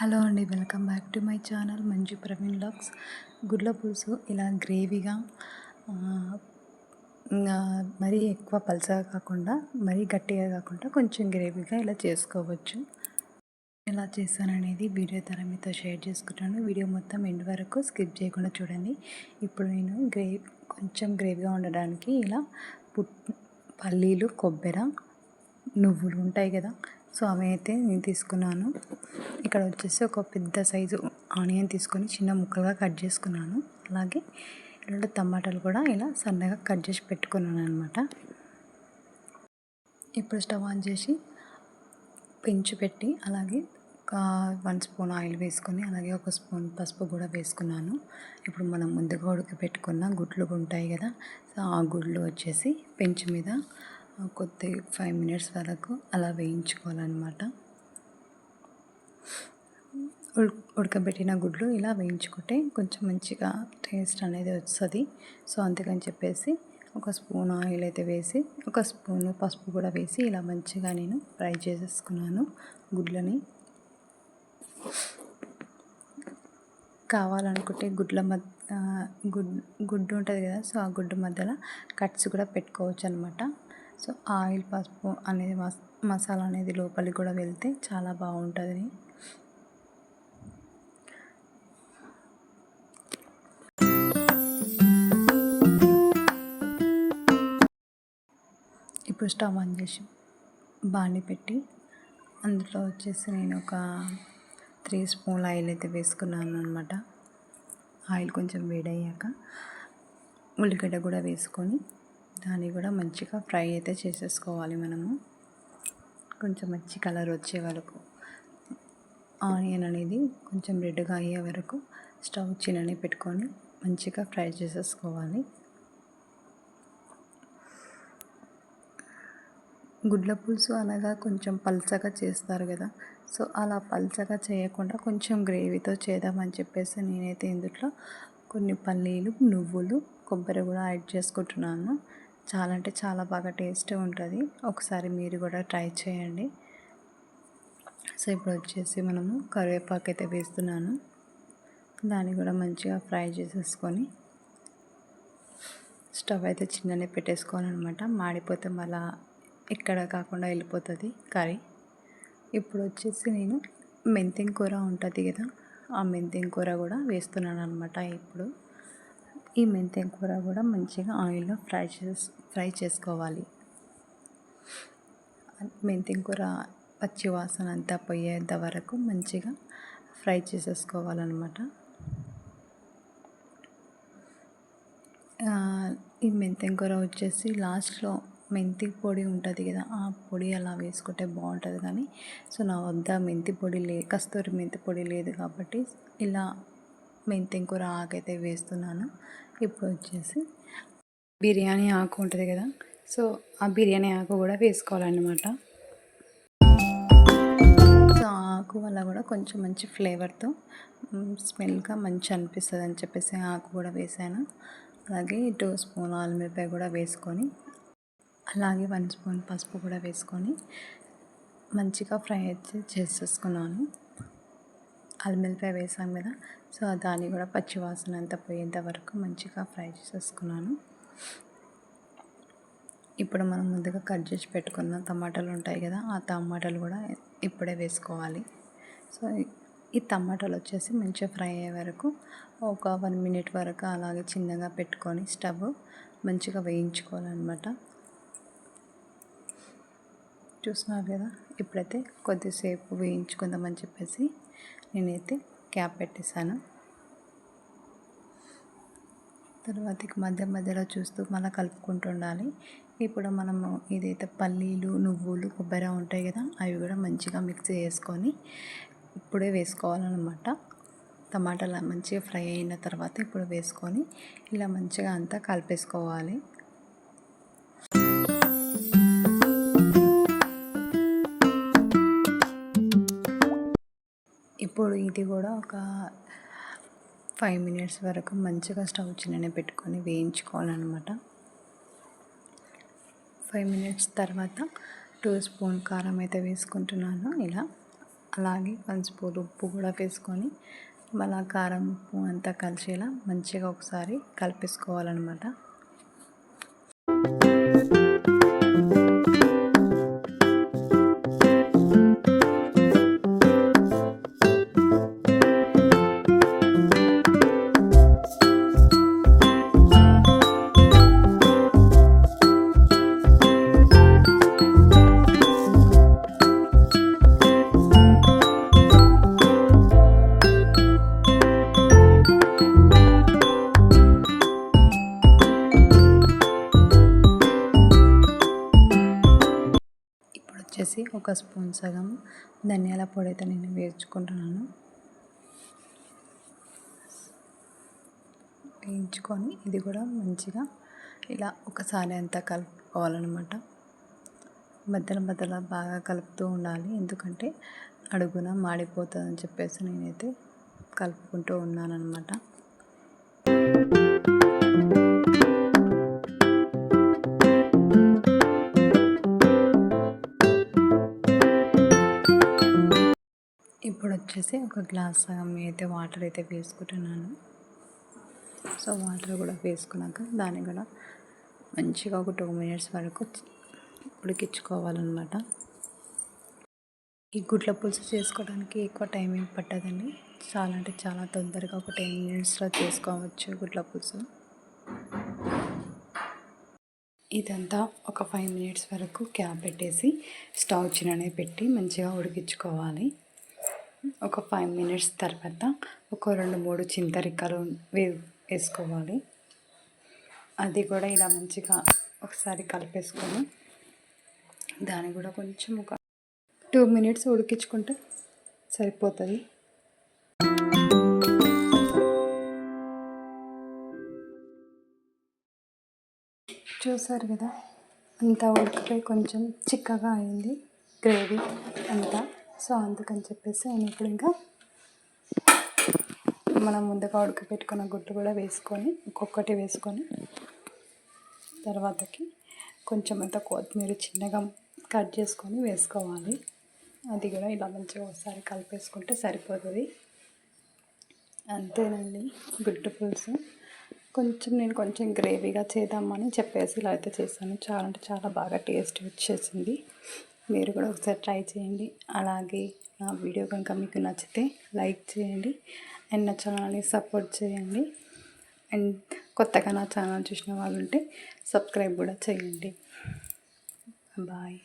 Hello అండి welcome back to my channel Manju Praveen vlogs గుడ్ల పులుసు ఇలా గ్రేవీగా మరీ ఎక్కువ పలచగా కాకుండా మరీ గట్టిగా కాకుండా కొంచెం గ్రేవీగా ఇలా చేసుకోవచ్చు. ఎలా చేశాననేది వీడియో ద్వారా మీతో షేర్ చేసుకుంటాను. వీడియో మొత్తం ఎండ్ వరకు స్కిప్ చేయకుండా చూడండి. ఇప్పుడు నేను గ్రే కొంచెం గ్రేవీగా ఉండడానికి ఇలా పుట్ పల్లీలు కొబ్బరి నువ్వులు ఉంటాయి కదా సో అవి అయితే నేను తీసుకున్నాను. ఇక్కడ వచ్చేసి ఒక పెద్ద సైజు ఆనియన్ తీసుకొని చిన్న ముక్కలుగా కట్ చేసుకున్నాను. అలాగే రెండు టమాటాలు కూడా ఇలా సన్నగా కట్ చేసి పెట్టుకున్నాను అనమాట ఇప్పుడు స్టవ్ ఆన్ చేసి పెంచి పెట్టి అలాగే ఒక వన్ స్పూన్ ఆయిల్ వేసుకొని అలాగే ఒక స్పూన్ పసుపు కూడా వేసుకున్నాను. ఇప్పుడు మనం ముందుగా ఉడకపెట్టుకున్న గుడ్లు ఉంటాయి కదా సో ఆ గుడ్లు వచ్చేసి పెంచు మీద కొద్ది ఫైవ్ మినిట్స్ వరకు అలా వేయించుకోవాలన్నమాట. ఉడకబెట్టిన గుడ్లు ఇలా వేయించుకుంటే కొంచెం మంచిగా టేస్ట్ అనేది వస్తుంది. సో అందుకని చెప్పేసి ఒక స్పూన్ ఆయిల్ అయితే వేసి ఒక స్పూన్ పసుపు కూడా వేసి ఇలా మంచిగా నేను ఫ్రై చేసేసుకున్నాను గుడ్లని. కావాలనుకుంటే గుడ్ల మధ్య గుడ్ గుడ్డు ఉంటుంది కదా సో ఆ గుడ్డు మధ్యలో కట్స్ కూడా పెట్టుకోవచ్చు అనమాట సో ఆయిల్ పసుపు అనేది మస్ మసాలా అనేది లోపలికి కూడా వెళ్తే చాలా బాగుంటుంది. ఇప్పుడు స్టవ్ ఆన్ చేసి బాండి పెట్టి అందులో వచ్చేసి నేను ఒక త్రీ స్పూన్ ఆయిల్ అయితే వేసుకున్నాను అనమాట ఆయిల్ కొంచెం వేడయ్యాక ఉల్లిగడ్డ కూడా వేసుకొని దాన్ని కూడా మంచిగా ఫ్రై అయితే చేసేసుకోవాలి మనము. కొంచెం మంచి కలర్ వచ్చే వరకు. ఆనియన్ అనేది కొంచెం రెడ్గా అయ్యే వరకు స్టవ్ చిన్నని పెట్టుకొని మంచిగా ఫ్రై చేసేసుకోవాలి. గుడ్ల పులుసు అనగా కొంచెం పల్చగా చేస్తారు కదా. సో అలా పల్చగా చేయకుండా కొంచెం గ్రేవీతో చేద్దామని చెప్పేసి నేనైతే ఇందులో కొన్ని పల్లీలు నువ్వులు కొబ్బరి కూడా యాడ్ చేసుకుంటున్నాను. చాలా అంటే చాలా బాగా టేస్ట్ ఉంటుంది. ఒకసారి మీరు కూడా ట్రై చేయండి. సో ఇప్పుడు వచ్చేసి మనము కరివేపాకు అయితే వేస్తున్నాను. దాన్ని కూడా మంచిగా ఫ్రై చేసేసుకొని స్టవ్ అయితే చిన్ననే పెట్టేసుకోవాలన్నమాట. మాడిపోతే మళ్ళీ ఎక్కడ కాకుండా వెళ్ళిపోతుంది కర్రీ. ఇప్పుడు వచ్చేసి నేను మెంతింగ్ కూర ఉంటుంది కదా ఆ మెంతింగ్ కూర కూడా వేస్తున్నాను అనమాట ఇప్పుడు. ఈ మెంతి కూర కూడా మంచిగా ఆయిల్లో ఫ్రై చేసి ఫ్రై చేసుకోవాలి. మెంతి కూర పచ్చి వాసన అంతా పోయేంత వరకు మంచిగా ఫ్రై చేసేసుకోవాలన్నమాట. ఈ మెంతి కూర వచ్చేసి లాస్ట్లో మెంతి పొడి ఉంటుంది కదా ఆ పొడి అలా వేసుకుంటే బాగుంటుంది కానీ సో నా వద్ద మెంతి పొడి లే కస్తూరి మెంతి పొడి లేదు కాబట్టి ఇలా మెంతి కూర ఆకైతే వేస్తున్నాను. ఇప్పుడు వచ్చేసి బిర్యానీ ఆకు ఉంటుంది కదా సో ఆ బిర్యానీ ఆకు కూడా వేసుకోవాలన్నమాట. సో ఆకు వల్ల కూడా కొంచెం మంచి ఫ్లేవర్తో స్మెల్గా మంచి అనిపిస్తుంది అని చెప్పేసి ఆకు కూడా వేసాను. అలాగే టూ స్పూన్ ఆలుమిరపాయ కూడా వేసుకొని అలాగే వన్ స్పూన్ పసుపు కూడా వేసుకొని మంచిగా ఫ్రై అయితే చేసేసుకున్నాను. అల్లిమిరపకాయ వేసాం కదా సో దాన్ని కూడా పచ్చి వాసన అంతా పోయేంత వరకు మంచిగా ఫ్రై చేసేసుకున్నాను. ఇప్పుడు మనం ముందుగా కట్ చేసి పెట్టుకున్న టమాటాలు ఉంటాయి కదా ఆ టమాటాలు కూడా ఇప్పుడే వేసుకోవాలి. సో ఈ టమాటాలు వచ్చేసి మంచిగా ఫ్రై అయ్యే వరకు ఒక వన్ మినిట్ వరకు అలాగే చిన్నగా పెట్టుకొని స్టవ్ మంచిగా వేయించుకోవాలన్నమాట. చూస్తున్నారు కదా ఇప్పుడైతే కొద్దిసేపు వేయించుకుందామని చెప్పేసి నేనైతే క్యాప్ పెట్టేశాను. తర్వాత మధ్య మధ్యలో చూస్తూ మళ్ళీ కలుపుకుంటూ ఉండాలి. ఇప్పుడు మనము ఇదైతే పల్లీలు నువ్వులు కొబ్బరి ఉంటాయి కదా అవి కూడా మంచిగా మిక్స్ చేసుకొని ఇప్పుడే వేసుకోవాలన్నమాట. టమాటాలు మంచిగా ఫ్రై అయిన తర్వాత ఇప్పుడు వేసుకొని ఇలా మంచిగా అంతా కలిపేసుకోవాలి. ఇప్పుడు ఇది కూడా ఒక ఫైవ్ మినిట్స్ వరకు మంచిగా స్టవ్ చిన్ననే పెట్టుకొని వేయించుకోవాలన్నమాట. ఫైవ్ మినిట్స్ తర్వాత టూ స్పూన్ కారం అయితే వేసుకుంటున్నాను ఇలా. అలాగే వన్ స్పూన్ ఉప్పు కూడా వేసుకొని మళ్ళా కారం ఉప్పు అంతా కలిసేలా మంచిగా ఒకసారి కలిపేసుకోవాలన్నమాట. ఒక స్పూన్ సగం ధనియాల పొడి అయితే నేను వేయించుకుంటున్నాను. వేయించుకొని ఇది కూడా మంచిగా ఇలా ఒకసారి అంతా కలుపుకోవాలన్నమాట. మధ్యలో మధ్యలో బాగా కలుపుతూ ఉండాలి. ఎందుకంటే అడుగున మాడిపోతుందని చెప్పేసి నేనైతే కలుపుకుంటూ ఉన్నానన్నమాట. వచ్చేసి ఒక గ్లాస్ సగం అయితే వాటర్ అయితే వేసుకుంటున్నాను. సో వాటర్ కూడా వేసుకున్నాక దాన్ని కూడా మంచిగా ఒక టూ మినిట్స్ వరకు ఉడికించుకోవాలన్నమాట. ఈ గుడ్ల పులుసు చేసుకోవడానికి ఎక్కువ టైం ఏం పట్టదండి. చాలా అంటే చాలా తొందరగా ఒక టెన్ మినిట్స్లో చేసుకోవచ్చు గుడ్ల పులుసు. ఇదంతా ఒక ఫైవ్ మినిట్స్ వరకు క్యాప్ పెట్టేసి స్టవ్ చిన్ననే పెట్టి మంచిగా ఉడికించుకోవాలి. ఒక ఫైవ్ మినిట్స్ తర్వాత ఒక రెండు మూడు చింతరిక్కలు వే వేసుకోవాలి. అది కూడా ఇలా మంచిగా ఒకసారి కలిపేసుకొని దాన్ని కూడా కొంచెం ఒక టూ మినిట్స్ ఉడికించుకుంటే సరిపోతుంది. చూసారు కదా? అంతా ఉడికిపోయి కొంచెం చిక్కగా అయింది. గ్రేవీ అంతా. సో అందుకని చెప్పేసి నేను ఇప్పుడు ఇంకా మనం ముందుగా ఉడకపెట్టుకున్న గుడ్డు కూడా వేసుకొని ఒక్కొక్కటి వేసుకొని తర్వాతకి కొంచెం అంత కొత్తిమీర చిన్నగా కట్ చేసుకొని వేసుకోవాలి. అది కూడా ఇలా మంచిగా ఒకసారి కలిపేసుకుంటే సరిపోతుంది. అంతేనండి గుడ్డు పులుసు. కొంచెం నేను కొంచెం గ్రేవీగా చేద్దామని చెప్పేసి ఇలా అయితే చేశాను. చాలా అంటే చాలా బాగా టేస్ట్ వచ్చేసింది. మీరు కూడా ఒకసారి ట్రై చేయండి. అలాగే నా వీడియో కనుక మీకు నచ్చితే లైక్ చేయండి. అండ్ నా ఛానల్ని సపోర్ట్ చేయండి. అండ్ కొత్తగా నా ఛానల్ చూసిన వాళ్ళు ఉంటే సబ్స్క్రైబ్ కూడా చేయండి. బాయ్.